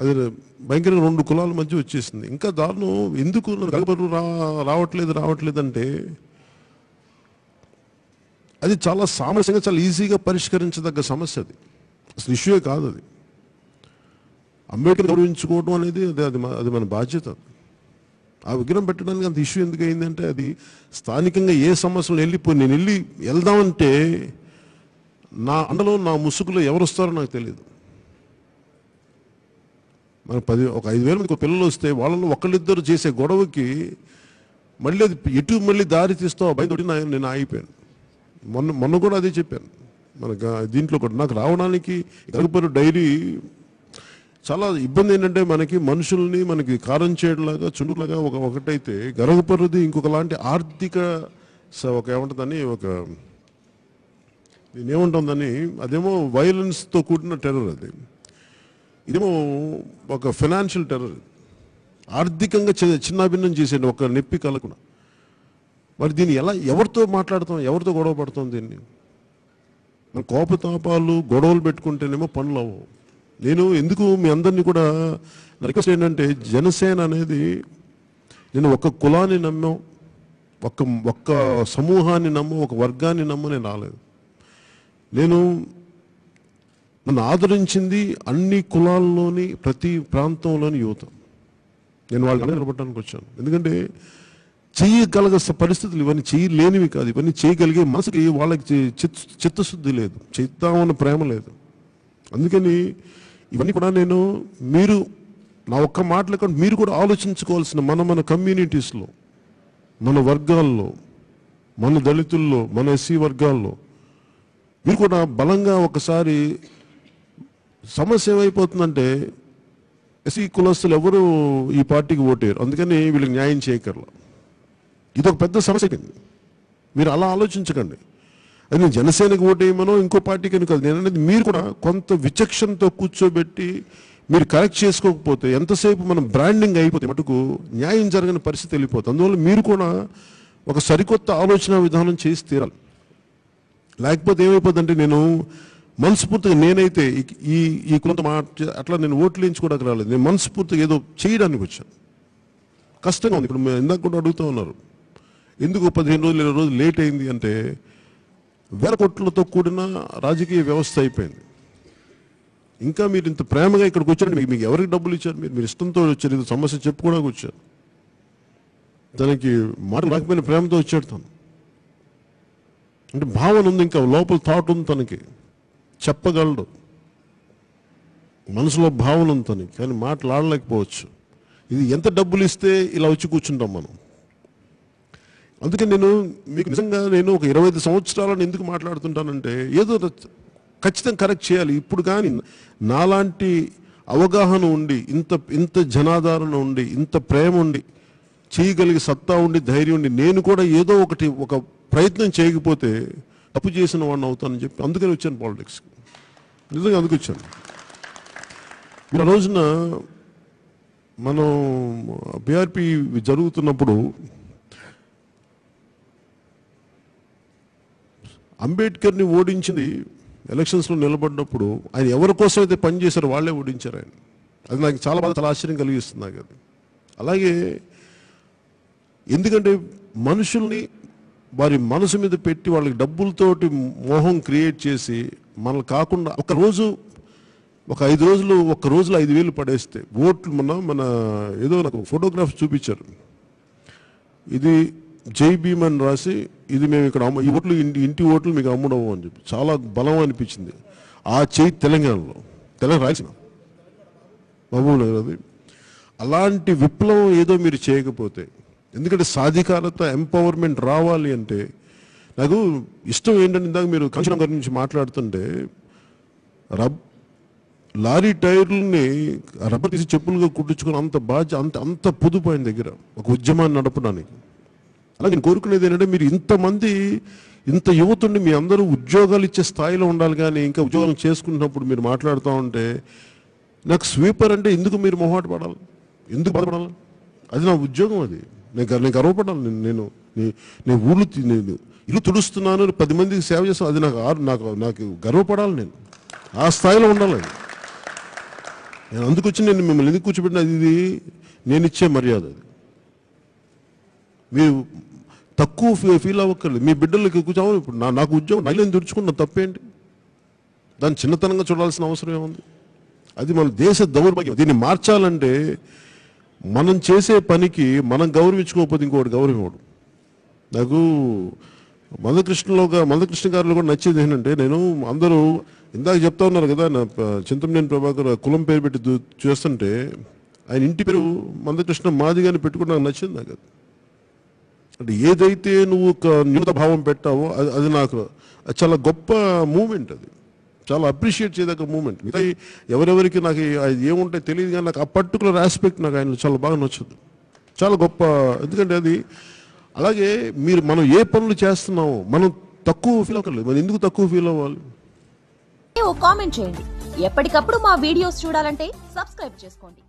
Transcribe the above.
అది భయంకరంగా రెండు కులాల మధ్య వచ్చేసింది. ఇంకా దారుణం ఎందుకు గలపరు రా రావట్లేదు రావట్లేదు అంటే అది చాలా సామరస్యంగా చాలా ఈజీగా పరిష్కరించదగ్గ సమస్య అది. అసలు ఇష్యూ కాదు అది. అంబేద్కర్ గౌరవించుకోవడం అనేది అది అది మన- అది మన బాధ్యత ఆ విగ్రహం పెట్టడానికి అంత ఇష్యూ ఎందుకు అయిందంటే అది స్థానికంగా ఏ సమస్యలు వెళ్ళిపోయి నేను వెళ్ళి వెళ్దామంటే నా అండలో నా ముసుగులో ఎవరు వస్తారో నాకు తెలియదు మన పది ఒక ఐదు వేల మంది పిల్లలు వస్తే వాళ్ళలో ఒకళ్ళిద్దరు చేసే గొడవకి మళ్ళీ అది ఎటు మళ్ళీ దారి తీస్తావు భయతోటి నేను ఆగిపోయాను. మొన్న మొన్న కూడా అదే చెప్పాను. మనకు దీంట్లో కూడా నాకు రావడానికి గడపరు డైరీ చాలా ఇబ్బంది ఏంటంటే మనకి మనుషుల్ని మనకి కారం చేయడంలాగా చుండులాగా ఒక ఒకటైతే గరగపరుది ఇంకొకలాంటి ఆర్థిక స- ఒక ఏమంటుందని ఒక నేనేముంటుందని అదేమో వైలెన్స్తో కూడిన టెర్రర్ అది. ఇదేమో ఒక ఫైనాన్షియల్ టెర్రర్ ఆర్థికంగా చి- చిన్నాభిన్నం చేసేయండి ఒక నొప్పి కలకుండా మరి దీన్ని ఎలా ఎవరితో మాట్లాడతాం ఎవరితో గొడవ పడతాం దీన్ని? మన కోపతాపాలు గొడవలు పెట్టుకుంటేనేమో పనులు అవ్వవు నేను ఎందుకు మీ అందరినీ కూడా రిక్వెస్ట్ ఏంటంటే జనసేన అనేది నేను ఒక కులాన్ని నమ్మాం ఒక్క ఒక్క సమూహాన్ని నమ్ము ఒక వర్గాన్ని నమ్ము నేను రాలేదు. నేను నన్ను ఆదరించింది అన్ని కులాల్లోని ప్రతి ప్రాంతంలోని యువత. నేను వాళ్ళని నిలబడటానికి వచ్చాను. ఎందుకంటే చేయగలగ పరిస్థితులు ఇవన్నీ చేయలేనివి కాదు. ఇవన్నీ చేయగలిగే మనసుకి వాళ్ళకి చిత్- చిత్తశుద్ధి లేదు. చేద్దామన్న ప్రేమ లేదు. అందుకని ఇవన్నీ కూడా నేను మీరు నా ఒక్క మాటలు కాదు మీరు కూడా ఆలోచించుకోవాల్సిన మన మన కమ్యూనిటీస్లో మన వర్గాల్లో మన దళితుల్లో మన ఎస్సీ వర్గాల్లో మీరు కూడా బలంగా ఒకసారి సమస్య ఏమైపోతుందంటే ఎస్సీ కులస్తులు ఎవరు ఈ పార్టీకి ఓటేరు అందుకని వీళ్ళకి న్యాయం చేయకర్లా ఇది ఒక పెద్ద సమస్య మీరు అలా ఆలోచించకండి. అది నేను జనసేనకి ఓటేయమనో ఇంకో పార్టీకి అని కాదు. నేను అనేది మీరు కూడా కొంత విచక్షణతో కూర్చోబెట్టి మీరు కరెక్ట్ చేసుకోకపోతే ఎంతసేపు మనం బ్రాండింగ్ అయిపోతే మటుకు న్యాయం జరగని పరిస్థితి వెళ్ళిపోతుంది. అందువల్ల మీరు కూడా ఒక సరికొత్త ఆలోచన విధానం చేసి తీరాలి. లేకపోతే ఏమైపోతుందంటే నేను మనస్ఫూర్తిగా నేనైతే ఈ- ఈ కొంత మాట అట్లా నేను ఓట్లు వేయించుకోవడానికి రాలేదు. నేను మనస్ఫూర్తిగా ఏదో చేయడానికి వచ్చాను. కష్టంగా ఉంది. ఇప్పుడు ఇందాక కూడా అడుగుతూ ఉన్నారు. ఎందుకు పదిహేను రోజులు ఇరవై రోజులు లేట్ అయింది అంటే వేల కోట్లతో కూడిన రాజకీయ వ్యవస్థ అయిపోయింది. ఇంకా మీరు ఇంత ప్రేమగా ఇక్కడికి వచ్చారు మీకు మీకు ఎవరికి డబ్బులు ఇచ్చారు మీరు మీరు ఇష్టంతో వచ్చారు ఇది సమస్య చెప్పుకోవడానికి వచ్చారు. దానికి మాట రాకపోయిన ప్రేమతో వచ్చాడు తను. అంటే భావన ఉంది ఇంకా లోపల థాట్ ఉంది తనకి. చెప్పగలడు. మనసులో భావన ఉంది తనకి కానీ మాట్లాడలేకపోవచ్చు. ఇది ఎంత డబ్బులు ఇస్తే ఇలా వచ్చి కూర్చుంటాం మనం? అందుకే నేను మీకు నిజంగా నేను ఒక ఇరవై ఐదు సంవత్సరాలను ఎందుకు మాట్లాడుతుంటానంటే ఏదో ఖచ్చితంగా కరెక్ట్ చేయాలి. ఇప్పుడు కానీ నాలాంటి అవగాహన ఉండి ఇంత ఇంత జనాదరణ ఉండి ఇంత ప్రేమ ఉండి చేయగలిగే సత్తా ఉండి ధైర్యం ఉండి నేను కూడా ఏదో ఒకటి ఒక ప్రయత్నం చేయకపోతే తప్పు చేసిన వాడిని అవుతానని చెప్పి అందుకని వచ్చాను పాలిటిక్స్కి నిజంగా అందుకు వచ్చాను. మీరు ఆ రోజున మనం బీఆర్పి జరుగుతున్నప్పుడు అంబేద్కర్ని ఓడించింది ఎలక్షన్స్లో నిలబడినప్పుడు ఆయన ఎవరి కోసం అయితే పనిచేశారో వాళ్ళే ఓడించారు ఆయన. అది నాకు చాలా బాగా చాలా ఆశ్చర్యం కలిగిస్తుంది నాకు అది. అలాగే ఎందుకంటే మనుషుల్ని వారి మనసు మీద పెట్టి వాళ్ళకి డబ్బులతోటి మోహం క్రియేట్ చేసి మనల్ని కాకుండా ఒక రోజు ఒక ఐదు రోజులు ఒక రోజులో ఐదు వేలు పడేస్తే ఓట్లు మన మన ఏదో నాకు ఫోటోగ్రాఫ్ చూపించారు. ఇది జై భీమ్ అని రాసి ఇది మేము ఇక్కడ అమ్మ ఈ ఓట్లు ఇంటి ఇంటి ఓట్లు మీకు అమ్ముడవు అని చెప్పి చాలా బలం అనిపించింది. ఆ చేయి తెలంగాణలో తెలంగాణ రాసిన మహబూబ్ నగర్ అది. అలాంటి విప్లవం ఏదో మీరు చేయకపోతే ఎందుకంటే సాధికారత ఎంపవర్మెంట్ రావాలి అంటే నాకు ఇష్టం ఏంటంటే ఇందాక మీరు కంచనం గారి నుంచి మాట్లాడుతుంటే రబ్ లారీ టైర్లని రబ్బర్ తీసి చెప్పులుగా కుట్టించుకుని అంత బాధ్యత అంత అంత పొదుపు ఆయన దగ్గర ఒక ఉద్యమాన్ని నడపడానికి. అలాగే నేను కోరుకునేది ఏంటంటే మీరు ఇంతమంది ఇంత యువతుని మీ అందరూ ఉద్యోగాలు ఇచ్చే స్థాయిలో ఉండాలి కానీ ఇంకా ఉద్యోగం చేసుకుంటున్నప్పుడు మీరు మాట్లాడుతూ ఉంటే నాకు స్వీపర్ అంటే ఎందుకు మీరు మొహాటు పడాలి? ఎందుకు బాధపడాలి? అది నా ఉద్యోగం అది. నేను నేను గర్వపడాలి. నేను నేను నేను ఊళ్ళు నేను ఇల్లు తుడుస్తున్నాను పది మందికి సేవ చేస్తాను. అది నాకు ఆరు- నాకు నాకు గర్వపడాలి నేను. ఆ స్థాయిలో ఉండాలి అది. నేను అందుకు వచ్చి నేను మిమ్మల్ని ఎందుకు కూర్చోబెట్టిన? అది ఇది నేను ఇచ్చే మర్యాద అది. మీరు తక్కువ ఫీల్ అవ్వక్కర్లేదు మీ బిడ్డలకి కూర్చోవాలి ఇప్పుడు నా నాకు ఉద్యోగం నైలేని తుడుచుకున్న తప్పేంటి? దాన్ని చిన్నతనంగా చూడాల్సిన అవసరం ఏముంది? అది మన దేశ దౌర్భాగ్యం. దీన్ని మార్చాలంటే మనం చేసే పనికి మనం గౌరవించుకోకపోతే ఇంకోటి గౌరవం ఇవ్వడు నాకు మందకృష్ణలో మందకృష్ణ గారిలో కూడా నచ్చేది ఏంటంటే నేను అందరూ ఇందాక చెప్తా ఉన్నారు కదా నా చింతమనేని ప్రభాకర్ కులం పేరు పెట్టి చేస్తుంటే ఆయన ఇంటి పేరు మందకృష్ణ మాదిగాని పెట్టుకుని నాకు నచ్చింది నాకు అంటే ఏదైతే నువ్వు ఒక న్యూత భావం పెట్టావో అది అది నాకు చాలా గొప్ప మూమెంట్ అది. చాలా అప్రిషియేట్ చేయదగ్గ మూమెంట్. మిగతా ఎవరెవరికి నాకు అది ఏముంటాయి తెలియదు కానీ నాకు ఆ పర్టికులర్ ఆస్పెక్ట్ నాకు ఆయన చాలా బాగా నచ్చుద్ది. చాలా గొప్ప ఎందుకంటే అది అలాగే మీరు మనం ఏ పనులు చేస్తున్నామో మనం తక్కువ ఫీల్ అవ్వలేదు మనం ఎందుకు తక్కువ ఫీల్ అవ్వాలి? ఓ కామెంట్ చేయండి. ఎప్పటికప్పుడు మా వీడియోస్ చూడాలంటే సబ్స్క్రైబ్ చేసుకోండి.